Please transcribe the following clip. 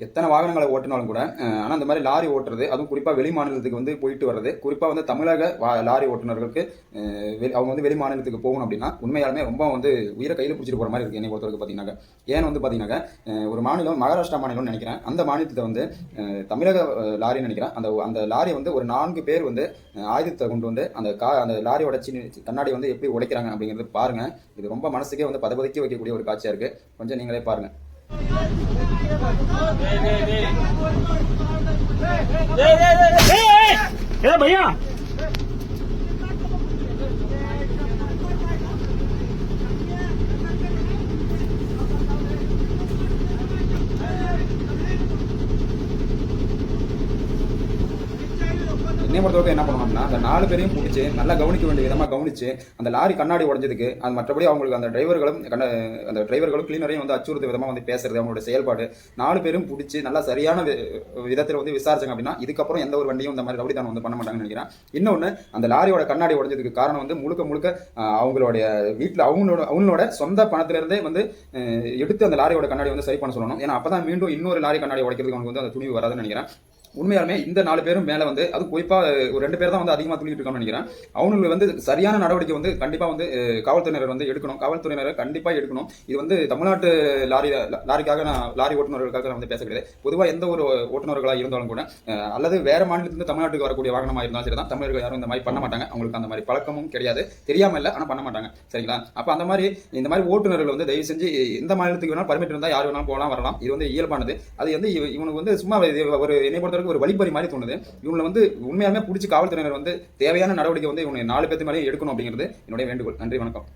எத்தனை வாகனங்களை ஓட்டினாலும் கூட ஆனால் அந்த மாதிரி லாரி ஓட்டுறது அதுவும் குறிப்பாக வெளி மாநிலத்துக்கு வந்து போயிட்டு வர்றது குறிப்பாக வந்து தமிழக வா- லாரி ஓட்டுநர்களுக்கு அவங்க வந்து வெளி மாநிலத்துக்கு போகணும் அப்படின்னா உண்மையாலுமே ரொம்ப வந்து உயிரை கையில் பிடிச்சிட்டு போகிற மாதிரி இருக்குது என்னை பொறுத்தவரைக்கும் பார்த்தீங்கன்னாக்க ஏன்னு வந்து பார்த்தீங்கன்னாக்க ஒரு மாநிலம் மகாராஷ்டிரா மாநிலம்னு நினைக்கிறேன். அந்த மாநிலத்தை வந்து தமிழக லாரின்னு நினைக்கிறேன். அந்த அந்த லாரி வந்து ஒரு நான்கு பேர் வந்து ஆயுதத்தை கொண்டு வந்து அந்த கா அந்த லாரியோட சின்ன கண்ணாடி வந்து எப்படி உடைக்கிறாங்க அப்படிங்கிறது பாருங்கள் இது ரொம்ப மனசுக்கே வந்து பதபதிக்க வைக்கக்கூடிய ஒரு காட்சியாக இருக்குது கொஞ்சம் நீங்களே பாருங்கள் ભૈયા भैया பொறுத்தவரைக்கும் என்ன பண்ணணும்னா அந்த நாலு பேரையும் பிடிச்சி நல்லா கவனிக்க வேண்டிய விதமாக கவனிச்சு அந்த லாரி கண்ணாடி உடஞ்சதுக்கு அது மற்றபடி அவங்களுக்கு அந்த டிரைவர்களும் அந்த டிரைவர்களும் கிளீனரையும் வந்து அச்சுறுத்த விதமாக வந்து பேசுறது அவங்களோட செயல்பாடு. நாலு பேரும் பிடிச்சி நல்லா சரியான வி- விதத்தில் வந்து விசாரிச்சாங்க அப்படின்னா இதுக்கப்புறம் எந்த ஒரு வண்டியும் இந்த மாதிரி ரவுடித்தனம் வந்து பண்ண மாட்டாங்கன்னு நினைக்கிறேன். இன்னொன்று அந்த லாரியோட கண்ணாடி உடஞ்சதுக்கு காரணம் வந்து முழுக்க முழுக்க அவங்களுடைய வீட்டில் அவங்களோட அவங்களோட சொந்த பணத்திலிருந்தே வந்து எடுத்து அந்த லாரியோட கண்ணாடி வந்து சரி பண்ண சொல்லணும். ஏன்னா அப்போ தான் மீண்டும் இன்னொரு லாரி கண்ணாடி உடைக்கிறதுக்கு அவங்களுக்கு வந்து அந்த துணிவு வராதுன்னு நினைக்கிறேன். உண்மையாலுமே இந்த நாலு பேரும் மேலே வந்து அது குறிப்பாக ஒரு ரெண்டு பேர் தான் வந்து அதிகமாக தூங்கிட்டு இருக்கான்னு நினைக்கிறேன். அவங்களுக்கு வந்து சரியான நடவடிக்கை வந்து கண்டிப்பாக வந்து காவல்துறையினர் வந்து எடுக்கணும். காவல்துறையினர் கண்டிப்பாக எடுக்கணும். இது வந்து தமிழ்நாட்டு லாரி லாரிக்காக நான் லாரி ஓட்டுநர்களுக்காக நான் வந்து பேச கிடையாது. பொதுவாக எந்த ஒரு ஓட்டுநர்களாக இருந்தாலும் கூட அல்லது வேறு மாநிலத்திலிருந்து தமிழ்நாட்டுக்கு வரக்கூடிய வாகனமாக இருந்தாலும் சரி தான் தமிழர்கள் யாரும் இந்த மாதிரி பண்ண மாட்டாங்க. அவங்களுக்கு அந்த மாதிரி பழக்கமும் கிடையாது. தெரியாமல் இல்லை ஆனால் பண்ண மாட்டாங்க. சரிங்களா? அப்போ அந்த மாதிரி இந்த மாதிரி ஓட்டுநர்கள் வந்து தயவு செஞ்சு எந்த மாநிலத்துக்கு வேணாலும் பர்மிட் இருந்தால் யார் வேணாலும் போகலாம் வரலாம். இது வந்து இயல்பானது. அது வந்து இவனுக்கு வந்து சும்மா ஒரு என்னை பொறுத்தவரைக்கும் ஒரு வழிபறி மாதிரி தோணுது. இவங்களை வந்து உண்மையாலுமே பிடிச்சி காவல்துறையினர் வந்து தேவையான நடவடிக்கை வந்து இவங்க நாலு பேர்த்து மேலேயும் எடுக்கணும் அப்படிங்கிறது என்னுடைய வேண்டுகோள். நன்றி வணக்கம்.